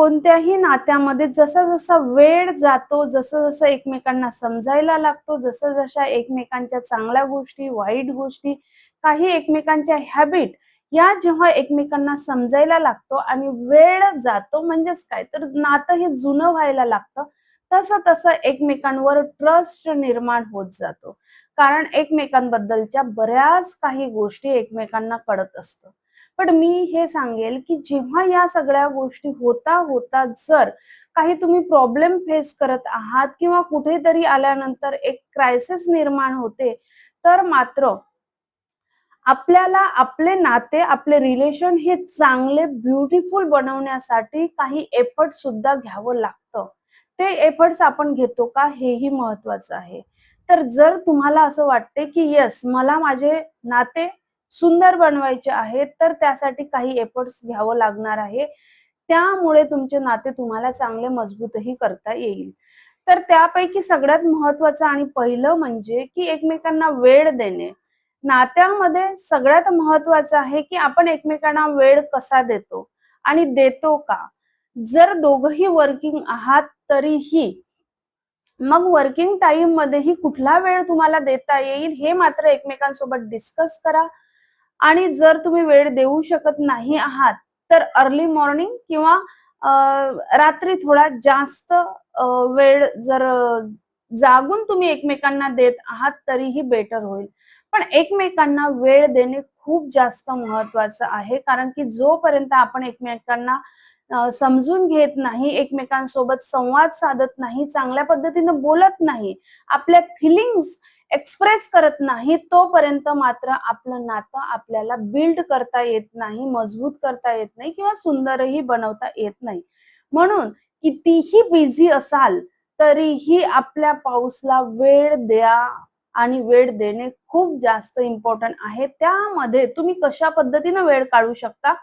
कोणत्याही नात्यामध्ये जसा जसा वेळ जातो जसं जसं एकमेकांना समजायला लागतो जसं जशा एकमेकांच्या चांगल्या गोष्टी वाईट गोष्टी काही एकमेकांच्या हॅबिट या जेव्हा एकमेकांना समजायला लागतो आणि वेळ जातो म्हणजेच काय? तर नातं हे जुनं व्हायला लागतं. तसं तसं एकमेकांवर ट्रस्ट निर्माण होत जातो. कारण एकमेकांबद्दलच्या बऱ्याच काही गोष्टी एकमेकांना कळत असतं. पण मी हे सांगेल की जेव्हा या सगळ्या गोष्टी होता होता जर काही तुम्ही प्रॉब्लेम फेस करत आहात किंवा कुठेतरी आल्यानंतर एक क्रायसिस निर्माण होते तर मात्र आपल्याला आपले नाते आपले रिलेशन हे चांगले ब्युटिफुल बनवण्यासाठी काही एफर्ट सुद्धा घ्यावं लागतं. ते एफर्ट्स आपण घेतो का हेही महत्वाचं आहे. तर जर तुम्हाला असं वाटते की येस मला माझे नाते सुंदर बनवायचे आहेत तर त्यासाठी काही एफर्ट्स घ्यावं लागणार आहे. त्यामुळे तुमचे नाते तुम्हाला चांगले मजबूतही करता येईल. तर त्यापैकी सगळ्यात महत्वाचं आणि पहिलं म्हणजे की एकमेकांना वेळ देणे. नात्यामध्ये सगळ्यात महत्वाचं आहे की आपण एकमेकांना वेळ कसा देतो आणि देतो का? जर दोघही वर्किंग आहात तरीही मग वर्किंग टाइम मध्येही कुठला वेळ तुम्हाला देता येईल हे मात्र एकमेकांसोबत डिस्कस करा. आणि जर तुम्ही वेळ देऊ शकत नाही आहात तर अर्ली मॉर्निंग किंवा रात्री थोडा जास्त वेळ जर जागून तुम्ही एकमेकांना देत आहात तरीही बेटर होईल. पण एकमेकांना वेळ देणे खूप जास्त महत्वाचं आहे कारण की जोपर्यंत आपण एकमेकांना समजून घेत नाही एकमेकांसोबत संवाद साधत नाही चांगल्या पद्धतीने बोलत नाही आपल्या फिलिंग्स एक्सप्रेस करत नाही तोपर्यंत मात्र आपलं नातं आपल्याला बिल्ड करता येत नाही मजबूत करता येत नाही किंवा सुंदरही बनवता येत नाही. म्हणून कितीही बिझी असाल तरीही आपल्या पाऊसला वेळ द्या आणि वेळ देणे खूप जास्त इम्पॉर्टंट आहे. त्यामध्ये तुम्ही कशा पद्धतीनं वेळ काढू शकता?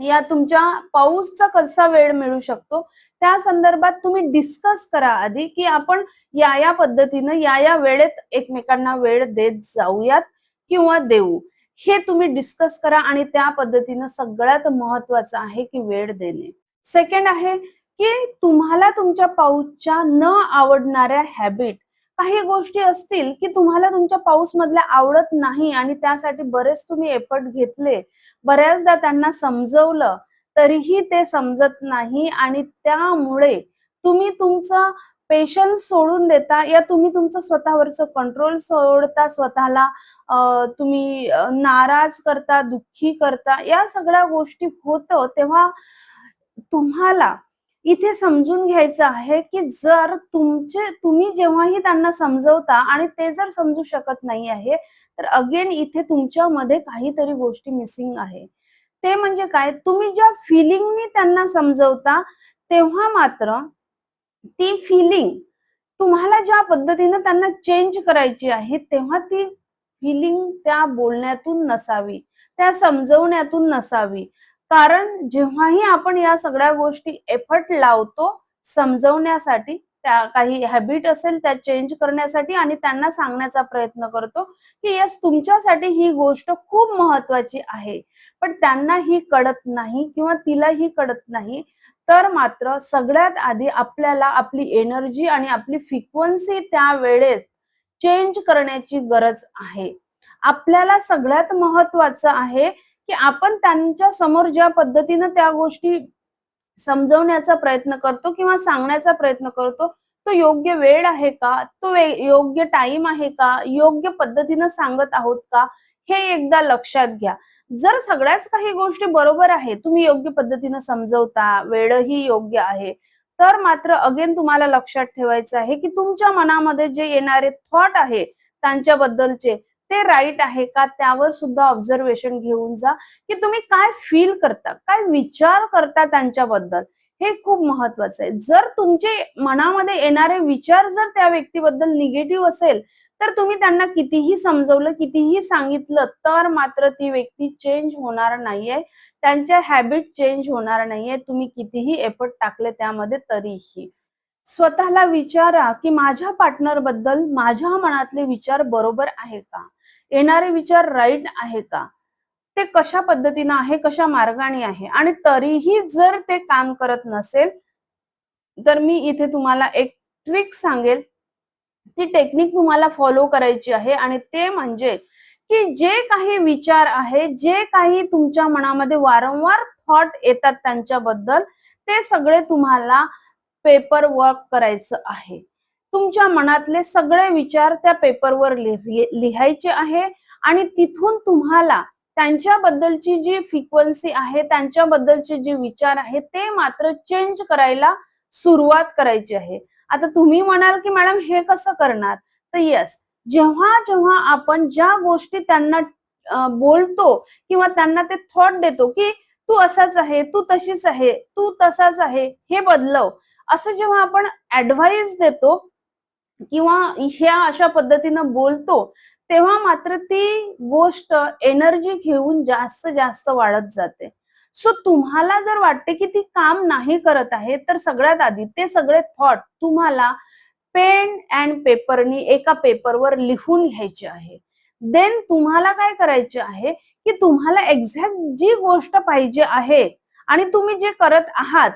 या तुमच्या पाऊसचा कसा वेळ मिळू शकतो? त्या संदर्भात तुम्ही डिस्कस करा आधी की आपण या या पद्धतीनं या या वेळेत एकमेकांना वेळ देत जाऊयात किंवा देऊ? हे तुम्ही डिस्कस करा आणि त्या पद्धतीनं सगळ्यात महत्वाचं आहे की वेळ देणे. सेकंड आहे की तुम्हाला तुमच्या पाऊसच्या न आवडणाऱ्या हॅबिट काही गोष्टी असतील की तुम्हाला तुमच्या पाऊस मधल्या आवडत नाही आणि त्यासाठी बरेच तुम्ही एफर्ट घेतले. बऱ्याचदा त्यांना समजवलं तरीही ते समजत नाही आणि त्यामुळे तुम्ही तुमचं पेशन्स सोडून देता या तुम्ही तुमचं स्वतःवरचं कंट्रोल सोडता स्वतःला तुम्ही नाराज करता दुःखी करता या सगळ्या गोष्टी होतं तेव्हा तुम्हाला इथे समजून घ्यायचं आहे की जर तुमचे तुम्ही जेव्हाही त्यांना समजवता आणि ते जर समजू शकत नाही आहे तर अगेन इथे तुमच्यामध्ये काहीतरी गोष्टी मिसिंग आहे. ते म्हणजे काय? तुम्ही ज्या फिलिंगनी त्यांना समजवता तेव्हा मात्र ती फिलिंग तुम्हाला ज्या पद्धतीनं त्यांना चेंज करायची आहे तेव्हा ती फिलिंग त्या बोलण्यातून नसावी त्या समजवण्यातून नसावी. कारण जेव्हाही आपण या सगळ्या गोष्टी एफर्ट लावतो समजवण्यासाठी त्या काही हॅबिट असेल त्या चेंज करण्यासाठी आणि त्यांना सांगण्याचा प्रयत्न करतो की यस तुमच्यासाठी ही गोष्ट खूप महत्वाची आहे. पण त्यांना ही कळत नाही किंवा तिला ही कळत नाही तर मात्र सगळ्यात आधी आपल्याला आपली एनर्जी आणि आपली फ्रिक्वन्सी त्या वेळेस चेंज करण्याची गरज आहे. आपल्याला सगळ्यात महत्वाचं आहे की आपण त्यांच्यासमोर ज्या पद्धतीनं त्या गोष्टी समजवण्याचा प्रयत्न करतो किंवा सांगण्याचा प्रयत्न करतो तो योग्य वेळ आहे का? तो योग्य टाइम आहे का? योग्य पद्धतीनं सांगत आहोत का? हे एकदा लक्षात घ्या. जर सगळ्याच काही गोष्टी बरोबर आहे तुम्ही योग्य पद्धतीनं समजवता वेळही योग्य आहे तर मात्र अगेन तुम्हाला लक्षात ठेवायचं आहे की तुमच्या मनामध्ये जे येणारे थॉट आहे त्यांच्याबद्दलचे ते राईट आहे का त्यावर सुद्धा ऑब्झर्वेशन घेऊन जा. की तुम्ही काय फील करता काय विचार करता त्यांच्याबद्दल हे खूप महत्वाचं आहे. जर तुमचे मनामध्ये येणारे विचार जर त्या व्यक्तीबद्दल निगेटिव्ह असेल तर तुम्ही त्यांना कितीही समजवलं कितीही सांगितलं तर मात्र ती व्यक्ती चेंज होणार नाहीये. त्यांच्या हॅबिट चेंज होणार नाहीये. तुम्ही कितीही एफर्ट टाकले त्यामध्ये तरीही. स्वतःला विचारा की माझ्या पार्टनरबद्दल माझ्या मनातले विचार बरोबर आहे का? येणारे विचार राईट आहे का? ते कशा पद्धतीनं आहे कशा मार्गाने आहे? आणि तरीही जर ते काम करत नसेल तर मी इथे तुम्हाला एक ट्रिक सांगेल. ती टेक्निक तुम्हाला फॉलो करायची आहे आणि ते म्हणजे की जे काही विचार आहे जे काही तुमच्या मनामध्ये वारंवार थॉट येतात त्यांच्याबद्दल ते सगळे तुम्हाला पेपर वर्क करायचं आहे. तुमच्या मनातले सगळे विचार त्या पेपरवर लिहायचे आहे आणि तिथून तुम्हाला त्यांच्याबद्दलची जी फ्रिक्वेन्सी आहे त्यांच्याबद्दलचे जे विचार आहे ते मात्र चेंज करायला सुरुवात करायची आहे. आता तुम्ही म्हणाल की मॅडम हे कसं करणार? तर येस जेव्हा जेव्हा आपण ज्या गोष्टी त्यांना बोलतो किंवा त्यांना ते थॉट देतो की तू असाच आहे तू तशीच आहे तू तसाच आहे हे बदलव. असं जेव्हा आपण ऍडवाइस देतो किंवा ह्या अशा पद्धतीनं बोलतो तेव्हा मात्र ती गोष्ट एनर्जी घेऊन जास्त जास्त वाढत जाते. सो तुम्हाला जर वाटते की ती काम नाही करत आहे तर सगळ्यात आधी ते सगळे थॉट तुम्हाला पेन अँड पेपरनी एका पेपरवर लिहून घ्यायचे आहे. देन तुम्हाला काय करायचे आहे की तुम्हाला एक्झॅक्ट जी गोष्ट पाहिजे आहे आणि तुम्ही जे करत आहात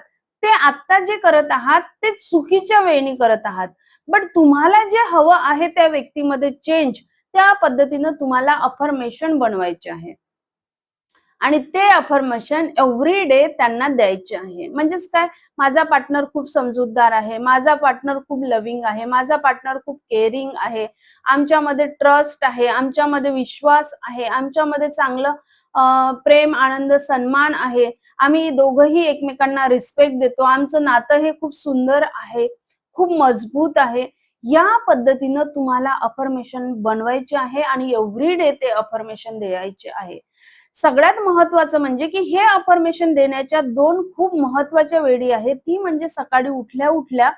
ते आत्ता जे करत आहात ते चुकीच्या वेळी करत आहात. बट तुम्हाला जे हवं आहे त्या व्यक्तीमध्ये चेंज त्या पद्धतीनं तुम्हाला अफर्मेशन बनवायचे आहे. आणि ते अफर्मेशन एव्हरी डे त्यांना द्यायचे आहे. म्हणजेच काय? माझा पार्टनर खूप समजूतदार आहे. माझा पार्टनर खूप लव्हिंग आहे. माझा पार्टनर खूप केअरिंग आहे. आमच्यामध्ये ट्रस्ट आहे. आमच्यामध्ये विश्वास आहे. आमच्यामध्ये चांगलं प्रेम आनंद सन्मान आहे. आम्ही दोघंही एकमेकांना रिस्पेक्ट देतो. आमचं नातं हे खूप सुंदर आहे. खूप मजबूत आहे. या पद्धतीनं तुम्हाला अफर्मेशन बनवायचे आहे आणि एव्हरी डे ते अफर्मेशन द्यायचे आहे. सगळ्यात महत्वाचं म्हणजे की हे अफर्मेशन देण्याच्या दोन खूप महत्त्वाच्या वेळी आहेत. ती म्हणजे सकाळी उठल्या उठल्या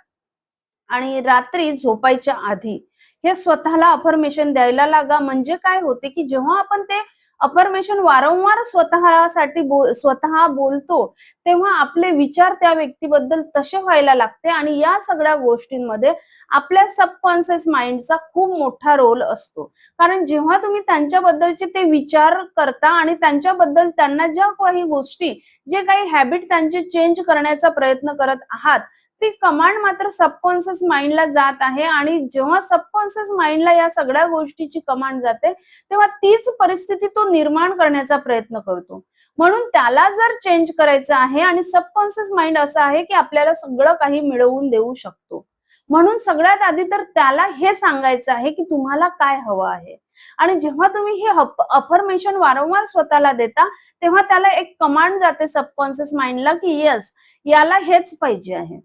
आणि रात्री झोपायच्या आधी. हे स्वतःला अफर्मेशन द्यायला लागा. म्हणजे काय होते की जेव्हा आपण ते अफर्मेशन वारंवार स्वतःसाठी बो स्वतः बोलतो तेव्हा आपले विचार त्या व्यक्तीबद्दल तसे व्हायला लागते आणि या सगळ्या गोष्टींमध्ये आपल्या सबकॉन्शियस माइंडचा खूप मोठा रोल असतो. कारण जेव्हा तुम्ही त्यांच्याबद्दलचे ते विचार करता आणि त्यांच्याबद्दल त्यांना ज्या काही गोष्टी जे काही हॅबिट त्यांचे चेंज करण्याचा प्रयत्न करत आहात ती कमांड मात्र सबकॉन्शियस माइंडला जात आहे आणि जेव्हा सबकॉन्शियस माइंडला या सगळ्या गोष्टीची कमांड जाते तेव्हा तीच परिस्थिती तो निर्माण करण्याचा प्रयत्न करतो. म्हणून त्याला जर चेंज करायचं आहे आणि सबकॉन्शियस माइंड असं आहे की आपल्याला सगळं काही मिळवून देऊ शकतो. म्हणून सगळ्यात आधी तर त्याला हे सांगायचं आहे की तुम्हाला काय हवं आहे. आणि जेव्हा तुम्ही हे अफर्मेशन वारंवार स्वतःला देता तेव्हा त्याला एक कमांड जाते सबकॉन्शियस माइंडला की येस याला हेच पाहिजे आहे.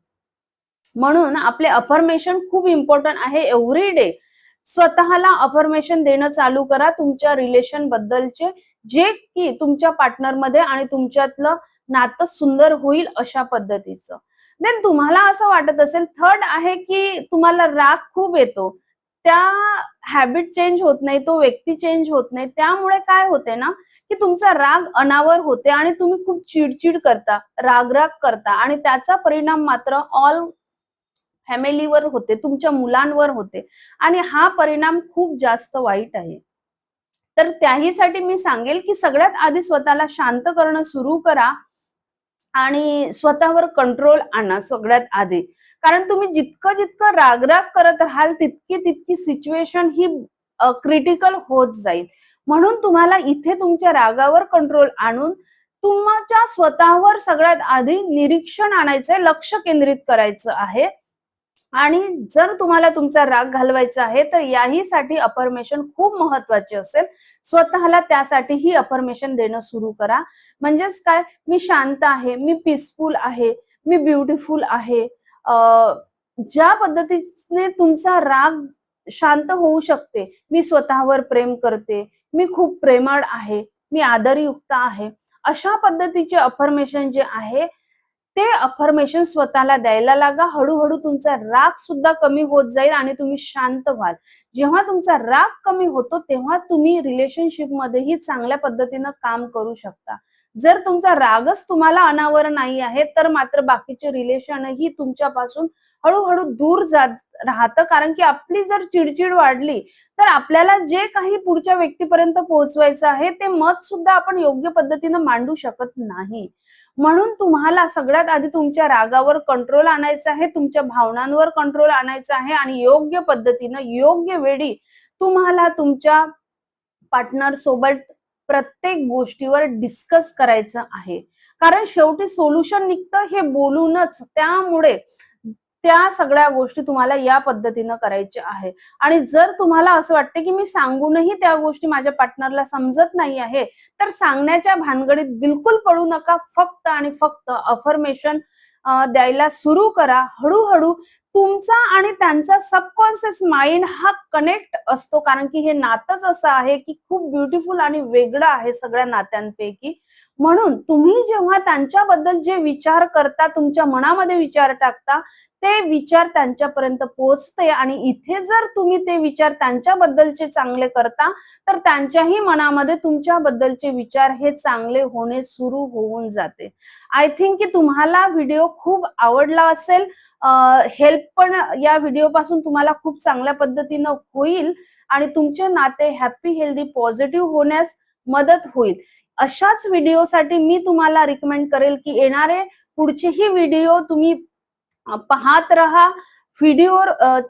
म्हणून आपले अफर्मेशन खूप इम्पॉर्टंट आहे. एव्हरी डे स्वतःला अफर्मेशन देणं चालू करा तुमच्या रिलेशन बद्दलचे. जे की तुमच्या पार्टनरमध्ये आणि तुमच्यातलं नातं सुंदर होईल अशा पद्धतीचं. देन तुम्हाला असं वाटत असेल थर्ड आहे की तुम्हाला राग खूप येतो. त्या हॅबिट चेंज होत नाही तो व्यक्ती चेंज होत नाही. त्यामुळे काय होते ना की तुमचा राग अनावर होते आणि तुम्ही खूप चिडचिड करता रागराग करता आणि त्याचा परिणाम मात्र ऑल फॅमिलीवर होते तुमच्या मुलांवर होते. आणि हा परिणाम खूप जास्त वाईट आहे. तर त्याहीसाठी मी सांगेल की सगळ्यात आधी स्वतःला शांत करणं सुरू करा आणि स्वतःवर कंट्रोल आणा सगळ्यात आधी. कारण तुम्ही जितकं जितकं रागराग करत राहाल तितकी तितकी सिच्युएशन ही क्रिटिकल होत जाईल. म्हणून तुम्हाला इथे तुमच्या रागावर कंट्रोल आणून तुमच्या स्वतःवर सगळ्यात आधी निरीक्षण आणायचंय लक्ष केंद्रित करायचं आहे. आणि जर तुम्हाला तुमचा राग घालवायचा आहे तर याहीसाठी अफर्मेशन खूप महत्वाची असेल. स्वतःला त्यासाठी ही अफर्मेशन देणं सुरू करा. म्हणजेच काय? मी शांत आहे मी पीसफुल आहे मी ब्युटिफुल आहे. ज्या पद्धतीने तुमचा राग शांत होऊ शकते मी स्वतःवर प्रेम करते मी खूप प्रेमळ आहे मी आदरयुक्त आहे अशा पद्धतीचे अफर्मेशन जे आहे ते अफर्मेशन स्वतःला द्यायला लागा. हळूहळू तुमचा राग सुद्धा कमी होत जाईल आणि तुम्ही शांत व्हाल. जेव्हा तुमचा राग कमी होतो तेव्हा तुम्ही रिलेशनशिप मध्येही चांगल्या पद्धतीनं काम करू शकता. जर तुमचा रागच तुम्हाला अनावर नाही आहे तर मात्र बाकीचे रिलेशनही तुमच्यापासून हळूहळू दूर जात राहतं. कारण की आपली जर चिडचिड वाढली तर आपल्याला जे काही पुढच्या व्यक्तीपर्यंत पोहोचवायचं आहे ते मत सुद्धा आपण योग्य पद्धतीनं मांडू शकत नाही. म्हणून तुम्हाला सगळ्यात आधी तुमच्या रागावर कंट्रोल आणायचा आहे तुमच्या भावनांवर कंट्रोल आणायचा आहे आणि योग्य पद्धतीनं योग्य वेळी तुम्हाला तुमच्या पार्टनर सोबत प्रत्येक गोष्टीवर डिस्कस करायचं आहे. कारण शेवटी सोल्युशन निघतं हे बोलूनच. त्यामुळे त्या सगळ्या गोष्टी तुम्हाला या पद्धतीनं करायच्या आहे. आणि जर तुम्हाला असं वाटतं की मी सांगूनही त्या गोष्टी माझ्या पार्टनरला समजत नाही आहे तर सांगण्याच्या भानगडीत बिलकुल पडू नका. फक्त आणि फक्त अफर्मेशन द्यायला सुरू करा. हळूहळू तुमचा आणि त्यांचा सबकॉन्शियस माइंड हा कनेक्ट असतो. कारण की हे नातंच असं आहे की खूप ब्युटिफुल आणि वेगळं आहे सगळ्या नात्यांपैकी. म्हणून तुम्ही जेव्हा त्यांच्याबद्दल जे विचार करता तुमच्या मनामध्ये विचार टाकता ते विचार त्यांच्यापर्यंत पोहोचते आणि इथे जर तुम्ही ते विचार त्यांच्याबद्दलचे चांगले करता तर त्यांच्याही मनामध्ये तुमच्याबद्दलचे विचार हे चांगले होणे सुरू होऊन जाते. आय थिंक की तुम्हाला व्हिडिओ खूप आवडला असेल. हेल्प पण या व्हिडिओ पासून तुम्हाला खूप चांगल्या पद्धतीनं होईल आणि तुमचे नाते हॅपी हेल्दी पॉझिटिव्ह होण्यास मदत होईल. अशाच व्हिडिओसाठी मी तुम्हाला रिकमेंड करेल की येणारे पुढचेही व्हिडिओ तुम्ही पाहत राहा. व्हिडिओ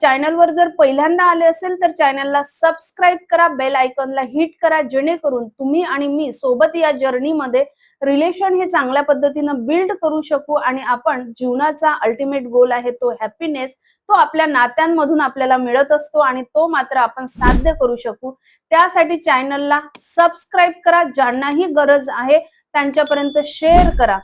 चॅनलवर जर पहिल्यांदा आले असेल तर चॅनलला सबस्क्राईब करा बेल आयकॉनला हिट करा जेणेकरून तुम्ही आणि मी सोबत या जर्नीमध्ये रिलेशन हे चांगल्या पद्धतीनं बिल्ड करू शकू आणि आपण जीवनाचा अल्टिमेट गोल आहे तो हॅपीनेस तो आपल्या नात्यांमधून आपल्याला मिळत असतो आणि तो मात्र आपण साध्य करू शकू. त्यासाठी चॅनलला सबस्क्राईब करा ज्यांनाही गरज आहे त्यांच्यापर्यंत शेअर करा.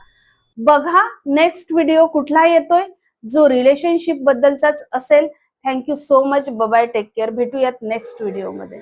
बघा नेक्स्ट व्हिडिओ कुठला येतोय? जो रिलेशनशिप बद्दलचाच असेल. Thank you so much bye bye take care भेटूयात नेक्स्ट व्हिडिओमध्ये